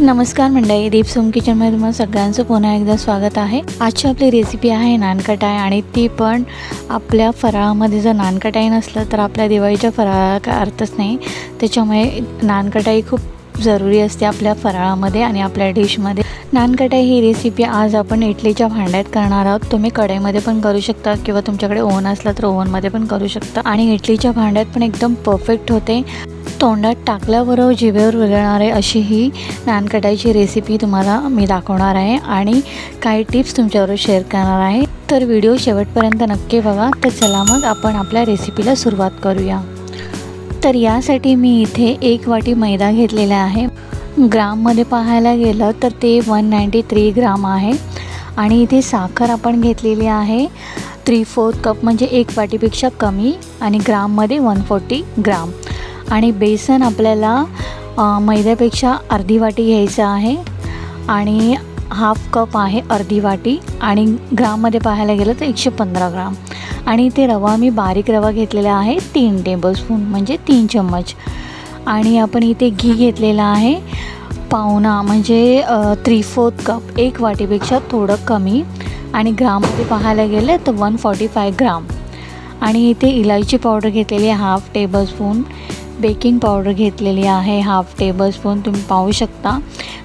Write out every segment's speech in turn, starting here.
नमस्कार मंडळी दीप सोम किचनमध्ये तुम्हाला सगळ्यांचं पुन्हा एकदा स्वागत आहे. आजची आपली रेसिपी आहे नानकटाय आणि ती पण आपल्या फराळामध्ये जर नानकटाई नसलं तर आपल्या दिवाळीच्या फराळाला अर्थच नाही. त्याच्यामुळे नानकटाई खूप जरुरी असते आपल्या फराळामध्ये आणि आपल्या डिशमध्ये. नानकटाई ही रेसिपी आज आपण इडलीच्या भांड्यात करणार आहोत. तुम्ही कढईमध्ये पण करू शकता किंवा तुमच्याकडे ओव्हन असला तर ओव्हनमध्ये पण करू शकता. आणि इडलीच्या भांड्यात पण एकदम परफेक्ट होते. तोंडात टाकल्याबरोबर जिभेवर विरळणारे अशी ही नानकटाईची रेसिपी तुम्हाला मी दाखवणार आहे. आणि काही टिप्स तुमच्याबरोबर शेअर करणार आहे. तर व्हिडिओ शेवटपर्यंत नक्की बघा. तर चला मग आपण आपल्या रेसिपीला सुरुवात करूया. तर यासाठी मी इथे एक वाटी मैदा घेतलेला आहे. ग्राममध्ये पाहायला गेलं तर ते वन नाईंटी थ्री ग्राम आहे. आणि इथे साखर आपण घेतलेली आहे. थ्री फोर्थ कप म्हणजे एक वाटीपेक्षा कमी आणि ग्राममध्ये वन फोर्टी ग्राम. आणि बेसन आपल्याला मैद्यापेक्षा अर्धी वाटी घ्यायचं आहे. आणि हाफ कप आहे अर्धी वाटी आणि ग्राममध्ये पाहायला गेलं तर एकशे पंधरा ग्राम. आणि इथे रवा मी बारीक रवा घेतलेला आहे तीन टेबलस्पून म्हणजे तीन चम्मच. आणि आपण इथे घी घेतलेला आहे पावणा म्हणजे थ्री फोर्थ कप एक वाटीपेक्षा थोडं कमी. आणि ग्राममध्ये पाहायला गेलं तर वन फॉर्टी फाय ग्राम. आणि इथे इलायची पावडर घेतलेली आहे हाफ टेबलस्पून बेकिंग पावडर घेतलेली आहे हाफ टेबलस्पून तुम्ही पाहू शकता.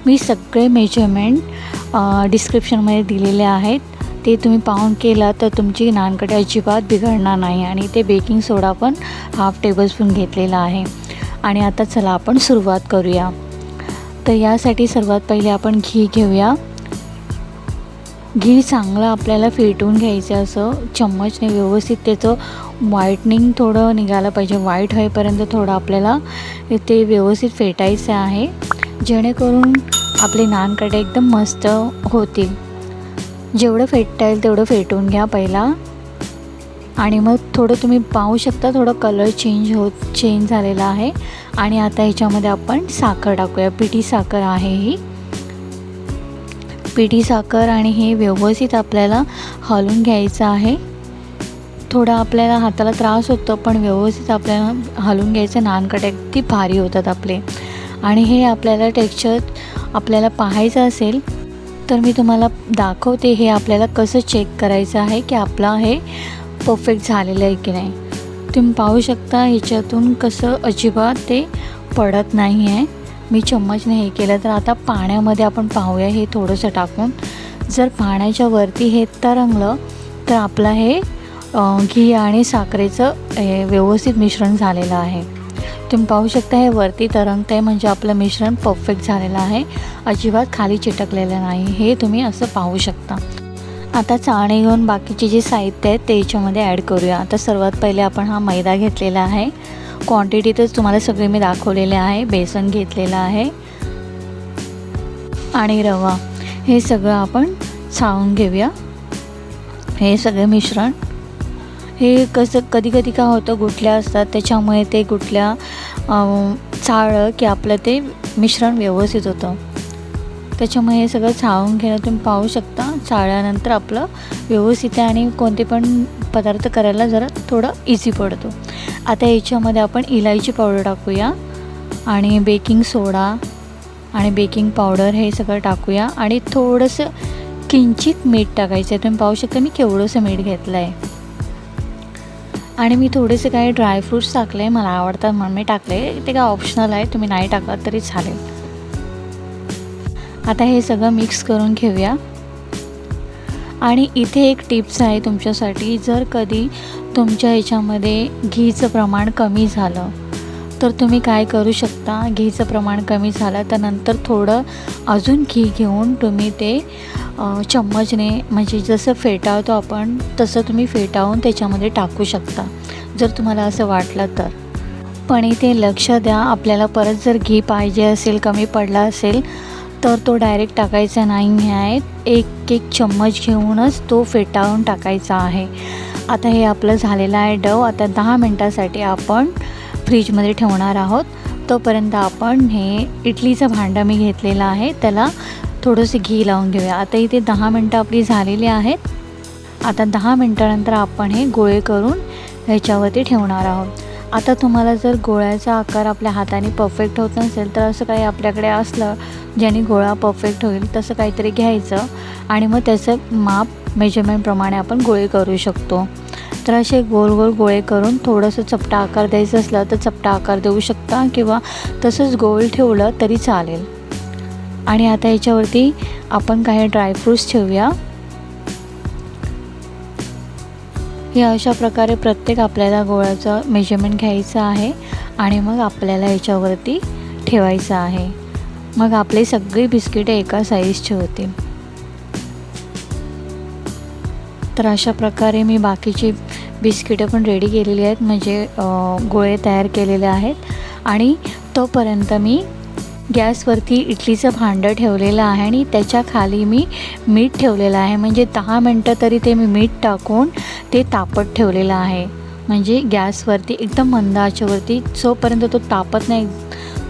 मी सगळे मेजरमेंट डिस्क्रिप्शनमध्ये दिलेले आहेत. ते तुम्ही पाहून केला तर तुमची नानकटे अजिबात बिघडणार नाही आणि ते बेकिंग सोडा पण हाफ टेबलस्पून घेतलेला आहे. आणि आता चला आपण सुरुवात करूया. तर यासाठी सर्वात पहिले आपण घी घेऊया. घी चांगलं आपल्याला फेटून घ्यायचं असं चम्मचने व्यवस्थित त्याचं व्हाईटनिंग थोडं निघालं पाहिजे. व्हाईट होईपर्यंत थोडं आपल्याला ते व्यवस्थित फेटायचं आहे. जेणेकरून आपले नानकटे एकदम मस्त होतील. जेवढं फेटता येईल तेवढं फेटून घ्या पहिला. आणि मग थोडं तुम्ही पाहू शकता थोडं कलर चेंज होत चेंज झालेला आहे. आणि आता ह्याच्यामध्ये आपण साखर टाकूया. पिठी साखर आहे ही. पिठी साखर आणि हे व्यवस्थित आपल्याला हलवून घ्यायचं आहे. थोडा आपल्याला हाताला त्रास होतो पण व्यवस्थित आपल्याला हलवून घ्यायचं. नानकट अगदी भारी होतात आपले. आणि हे आपल्याला टेक्स्चर आपल्याला पाहायचं असेल तर मी तुम्हाला दाखवते हे आपल्याला कसं चेक करायचं आहे की आपला हे परफेक्ट झालेलं आहे की नाही. तुम्ही पाहू शकता ह्याच्यातून कसं अजिबात ते पडत नाही आहे मी चम्मचने हे केलं तर आता पाण्यामध्ये आपण पाहूया. हे थोडंसं टाकून जर पाण्याच्या वरती हे तरंगलं तर आपलं हे घी आणि साखरेचं हे व्यवस्थित मिश्रण झालेलं आहे. तुम्ही पाहू शकता हे वरती तरंगत आहे म्हणजे आपलं मिश्रण परफेक्ट झालेलं आहे. अजिबात खाली चिटकलेलं नाही. हे तुम्ही असं पाहू शकता. आता चाणे घेऊन बाकीचे जे साहित्य आहे ते याच्यामध्ये ॲड करूया. आता सर्वात पहिले आपण हा मैदा घेतलेला आहे. क्वांटिटीतच तुम्हाला सगळे मी दाखवलेले आहे. बेसन घेतलेलं आहे. आणि रवा. हे सगळं आपण चाळून घेऊया. हे सगळं मिश्रण. हे कसं कधी कधी काय होतं गुठल्या असतात. त्याच्यामुळे ते गुठल्या चाळं चाळलं की आपलं ते मिश्रण व्यवस्थित होतं. त्याच्यामुळे हे सगळं चाळून घेणं तुम्ही पाहू शकता. चाळल्यानंतर आपलं व्यवस्थित आहे आणि कोणते पण पदार्थ करायला जरा थोडं इझी पडतो. आता याच्यामध्ये आपण इलायची पावडर टाकूया आणि बेकिंग सोडा आणि बेकिंग पावडर हे सगळं टाकूया. आणि थोडंसं किंचित मीठ टाकायचं आहे तुम्ही पाहू शकता मी केवढंसं मीठ घेतलं आहे आणि मी थोडेसे काही ड्रायफ्रूट्स टाकले. मला आवडतात म्हणून मी टाकले. ते काय ऑप्शनल आहे. तुम्ही नाही टाकत तरी चालेल. आता हे सगळं मिक्स करून घेऊया. आणि इथे एक टिप्स आहे तुमच्यासाठी जर कधी तुमच्या ह्याच्यामध्ये घीचं प्रमाण कमी झालं तर तुम्ही काय करू शकता? घीचं प्रमाण कमी झालं तर नंतर थोडं अजून घी घेऊन तुम्ही ते चम्मचने म्हणजे जसं फेटावतो आपण तसं तुम्ही फेटावून त्याच्यामध्ये टाकू शकता जर तुम्हाला असं वाटलं तर. पण इथे लक्ष द्या आपल्याला परत जर घी पाहिजे असेल कमी पडला असेल तर तो डायरेक्ट टाकायचा नाही आहे. एक एक चम्मच घेऊनच तो फेटाळून टाकायचा आहे. आता हे आपलं झालेलं आहे डव. आता दहा मिनटासाठी आपण फ्रीजमध्ये ठेवणार आहोत. तोपर्यंत आपण हे इडलीचं भांडं मी घेतलेलं आहे. त्याला थोडंसं घी लावून घेऊया. आता इथे दहा मिनटं आपली झालेली आहेत. आता दहा मिनटानंतर आपण हे गोळे करून ह्याच्यावरती ठेवणार आहोत. आता तुम्हाला जर गोळ्याचा आकार आपल्या हाताने परफेक्ट होत नसेल तर असं काही आपल्याकडे असलं ज्याने गोळा परफेक्ट होईल तसं काहीतरी घ्यायचं. आणि मग त्याचं माप मेजरमेंटप्रमाणे आपण गोळे करू शकतो. तर असे गोल गोल गोळे करून थोडंसं चपटा आकार द्यायचं असलं तर चपटा आकार देऊ शकता किंवा तसंच गोल ठेवलं तरी चालेल. आणि आता याच्यावरती आपण काही ड्रायफ्रूट्स ठेवूया. हे अशा प्रकारे प्रत्येक आपल्याला गोळ्याचं मेजरमेंट घ्यायचं आहे आणि मग आपल्याला याच्यावरती ठेवायचं आहे. मग आपले सगळी बिस्किटे एका साईजचे होतील. तर अशा प्रकारे मी बाकीची बिस्किटं पण रेडी केलेली आहेत. म्हणजे गोळे तयार केलेले आहेत. आणि तोपर्यंत मी गॅसवरती इडलीचं भांडं ठेवलेलं आहे आणि त्याच्याखाली मी मीठ ठेवलेलं आहे. म्हणजे दहा मिनटं तरी ते मी मीठ टाकून ते तापत ठेवलेलं आहे. म्हणजे गॅसवरती एकदम मंद आचेवरती जोपर्यंत तो तापत नाही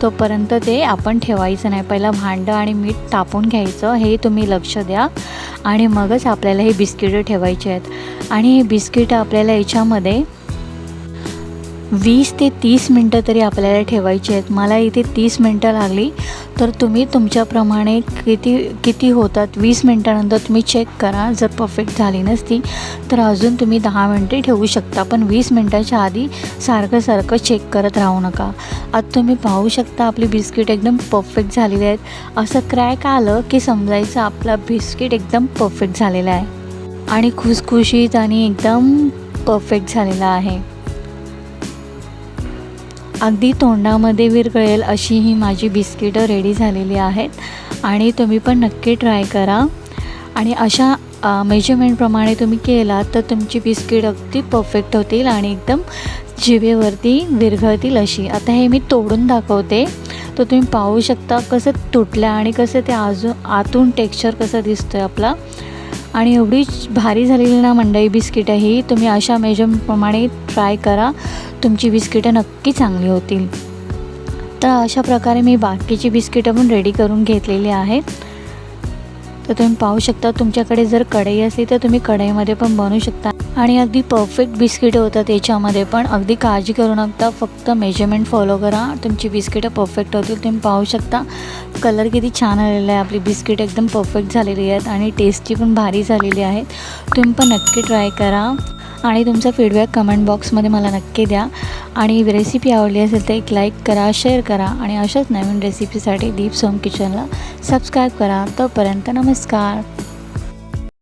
तोपर्यंत ते आपण ठेवायचं नाही. पहिला भांडं आणि मीठ तापून घ्यायचं हे तुम्ही लक्ष द्या. आणि मगच आपल्याला हे बिस्किटं ठेवायचे आहेत. आणि हे बिस्किटं आपल्याला याच्यामध्ये वीस ते तीस मिनटं तरी आपल्याला ठेवायची आहेत. मला इथे तीस मिनटं लागली. तर तुम्ही तुमच्याप्रमाणे किती किती होतात? वीस मिनटानंतर तुम्ही चेक करा. जर परफेक्ट झाली नसती तर अजून तुम्ही दहा मिनटे ठेवू शकता. पण वीस मिनटाच्या आधी सारखं सारखं चेक करत राहू नका. आता तुम्ही पाहू शकता आपली बिस्किट एकदम परफेक्ट झालेली आहेत. असं क्रॅक आलं की समजायचं आपला बिस्किट एकदम परफेक्ट झालेला आहे. आणि खुसखुशीत आणि एकदम परफेक्ट झालेला आहे. अगदी तोंडामध्ये विरघळेल अशी ही माझी बिस्किटं रेडी झालेली आहेत. आणि तुम्ही पण नक्की ट्राय करा. आणि अशा मेजरमेंटप्रमाणे तुम्ही केला तर तुमची बिस्किट अगदी परफेक्ट होतील आणि एकदम जिभेवरती विरघळतील अशी. आता हे मी तोडून दाखवते. तर तुम्ही पाहू शकता कसं तुटलं आणि कसं ते अजून आतून टेक्स्चर कसं दिसतं आहे आपला. आणि एवढी भारी झालेली ना मंडई बिस्किटं ही तुम्ही अशा मेजरप्रमाणे ट्राय करा. तुमची बिस्किटं नक्की चांगली होतील. तर अशा प्रकारे मी बाकीची बिस्किटं पण रेडी करून घेतलेली आहेत. तर तुम्ही पाहू शकता तुमच्याकडे जर कढई असली तर तुम्ही कढईमध्ये पण बनवू शकता. आणि अगदी परफेक्ट बिस्किटं होतात याच्यामध्ये पण. अगदी काळजी करू नका फक्त मेजरमेंट फॉलो करा. तुमची बिस्किटं परफेक्ट होतील तुम्ही पाहू शकता. कलर किती छान आलेला आहे आपली बिस्किट एकदम परफेक्ट झालेली आहेत आणि टेस्टी पण भारी झालेली आहेत. तुम्ही पण नक्की ट्राय करा. आणि तुमचा फीडबॅक कमेंट बॉक्समध्ये मला नक्की द्या. आणि रेसिपी आवडली असेल तर एक लाईक करा शेअर करा. आणि अशाच नवीन रेसिपीसाठी दीप सोम किचनला सबस्क्राईब करा. तोपर्यंत नमस्कार. নমস্কার